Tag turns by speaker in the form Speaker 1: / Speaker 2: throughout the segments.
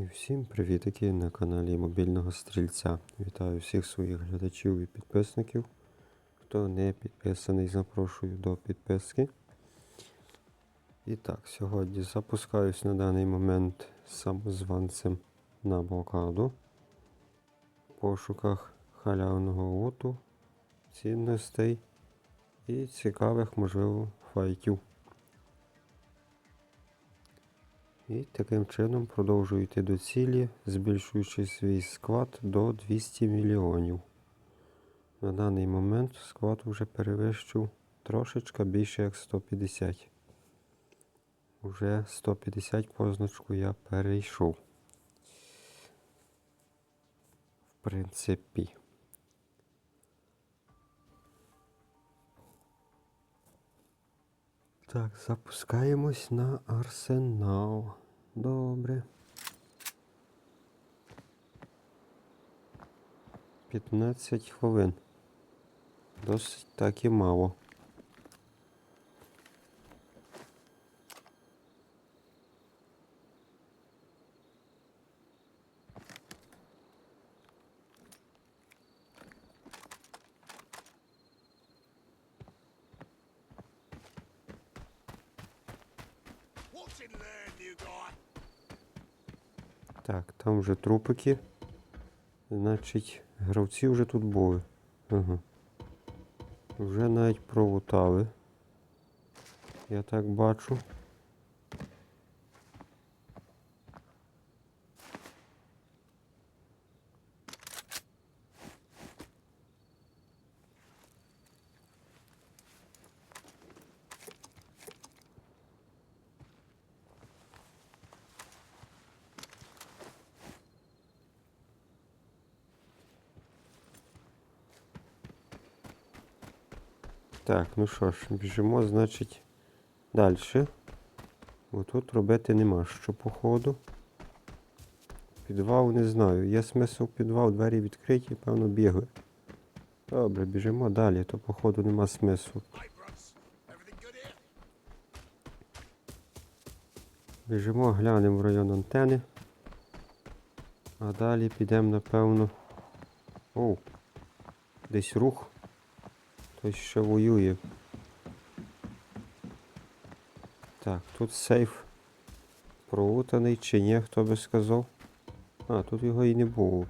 Speaker 1: І всім привітики на каналі Мобільного Стрільця. Вітаю всіх своїх глядачів і підписників. Хто не підписаний, запрошую до підписки. І так, сьогодні запускаюсь на даний момент самозванцем на блокаду. В пошуках халявного луту, цінностей і цікавих, можливо, файтів. І таким чином продовжую йти до цілі, збільшуючи свій склад до 200 мільйонів. На даний момент склад вже перевищив трошечка більше як 150. Уже 150 позначку я перейшов. В принципі. Так, запускаємось на арсенал. Добре. 15 хвилин. Досить так і мало. Так, там вже трупики. Значить, гравці вже тут були. Ага. Вже навіть пролутали. Я так бачу. Так, ну що ж, біжимо, значить, далі. Бо тут робити нема що, походу. Підвал не знаю. Є смисл підвал, двері відкриті, певно, бігли. Добре, біжимо далі, то походу нема смислу. Біжимо, глянемо в район антени. А далі підемо, напевно. Оу. Десь рух. Хтось ще воює. Так, тут сейф пролутаний чи ні, хто би сказав. А, тут його і не було.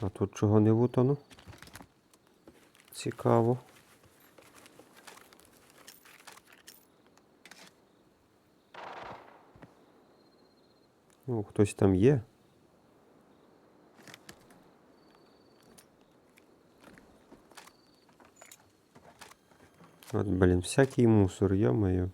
Speaker 1: А тут чого не лутано? Цікаво. Ну, хтось там є. От, блін, всякий мусор, ё-моё.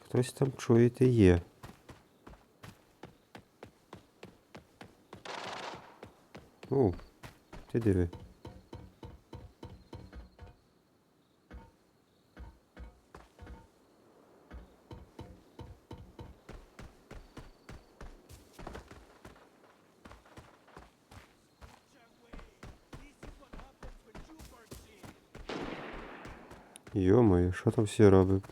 Speaker 1: Хтось там чуєте є. О, ти диви. Йо-моє, що там всі роблять?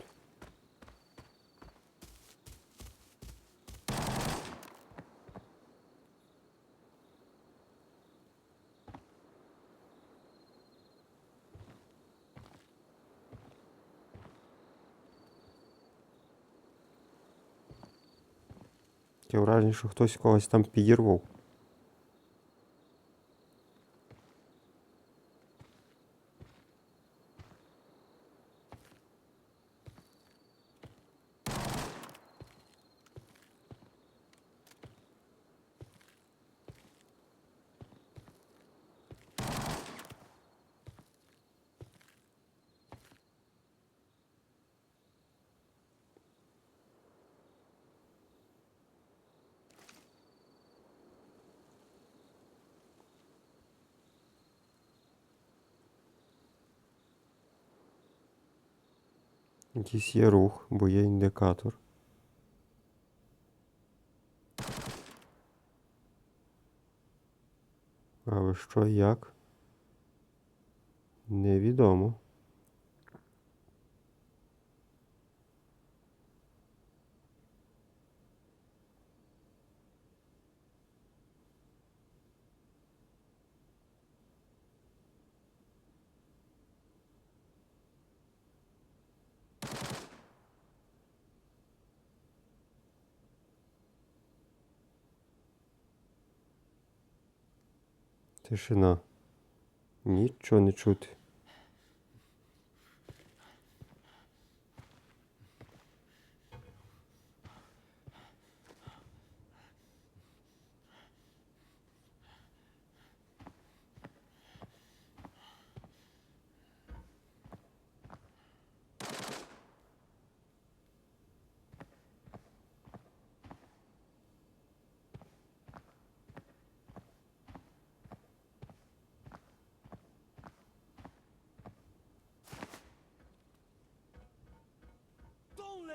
Speaker 1: Таке враження, що хтось когось там підірвав. Якийсь є рух, бо є індикатор. Але що як? Невідомо. Тишина. Нічого не чути.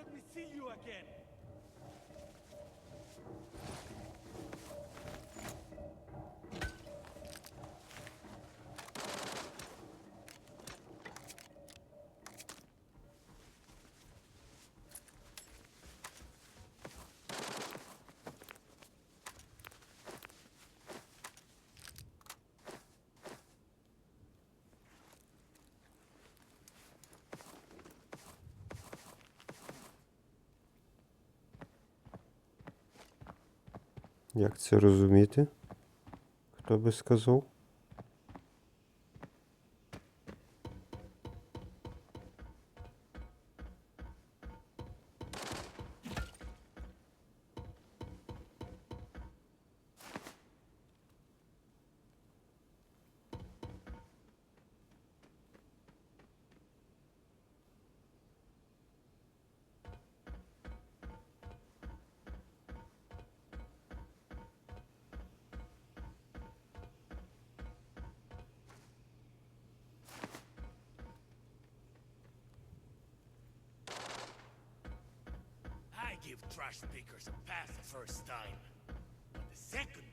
Speaker 2: Let me see you again.
Speaker 1: Як це розуміти? Хто би сказав?
Speaker 2: Give trash pickers a pass the first time. But the second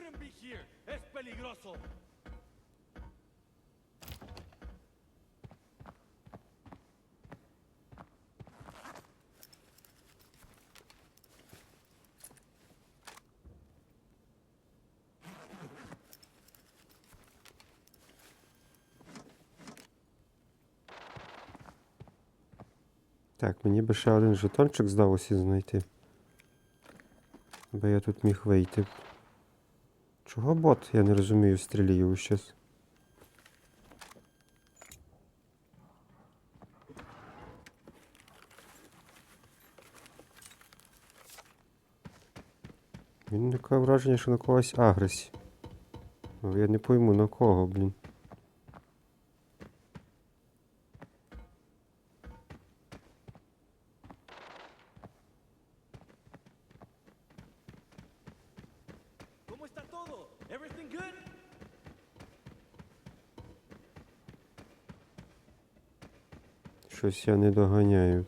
Speaker 2: shouldn't be here. Es peligroso.
Speaker 1: Так, мені би ще один жетончик здалося знайти. Аби я тут міг вийти. Чого бот, я не розумію, стрілює щось. Він таке враження, що на когось агресі. Але я не пойму на кого, блін. Щось я не доганяю.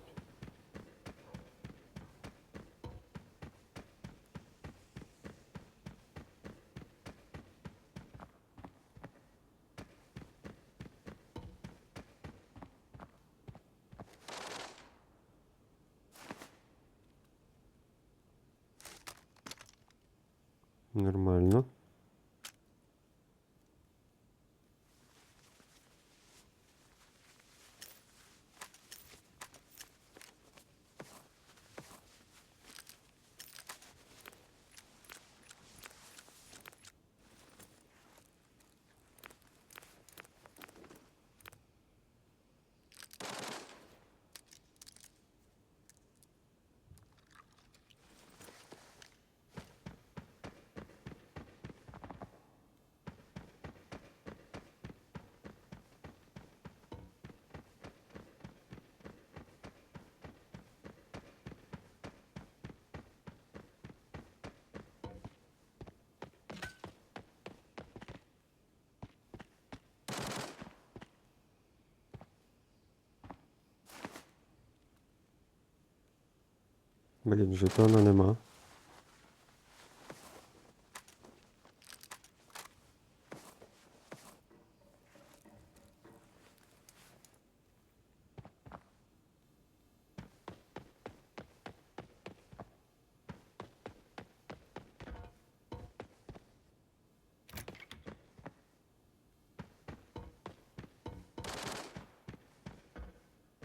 Speaker 1: Блін, жетона нема.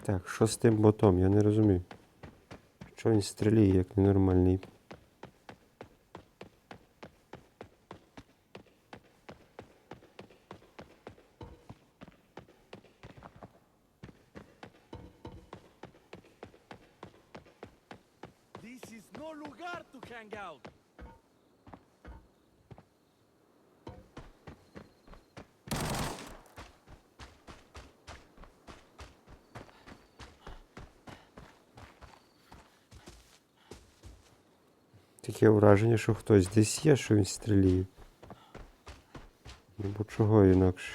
Speaker 1: Так, що з тим ботом? Я не розумію. Що він стріляє як ненормальний? Таке враження, що хтось десь є, що він стріляє. Ну бо чого інакше?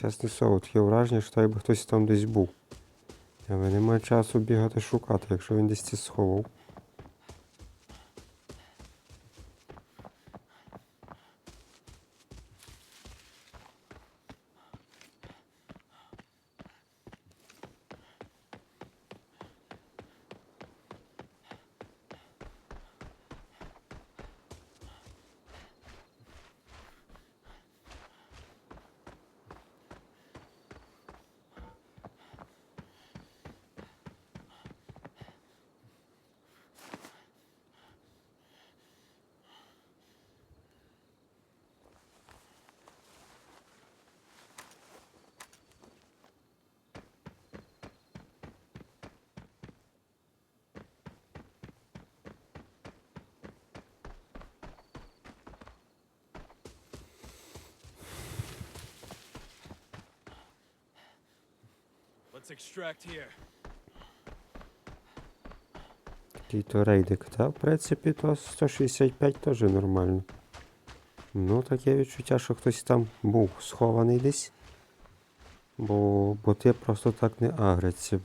Speaker 1: Чесне слово, таке враження, що якби хтось там десь був. Але немає часу бігати шукати, якщо він десь це сховав.
Speaker 2: Let's extract here.
Speaker 1: Такий то рейдик, та в принципі то 165 теж нормально. Ну, таке відчуття, що хтось там був схований десь. Бо боти просто так не агряться.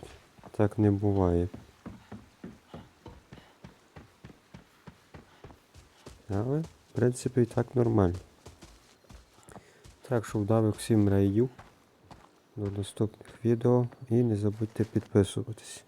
Speaker 1: Так не буває. Але, в принципі, і так нормально. Так що вдавих всім рейдів. До наступних відео і не забудьте підписуватись.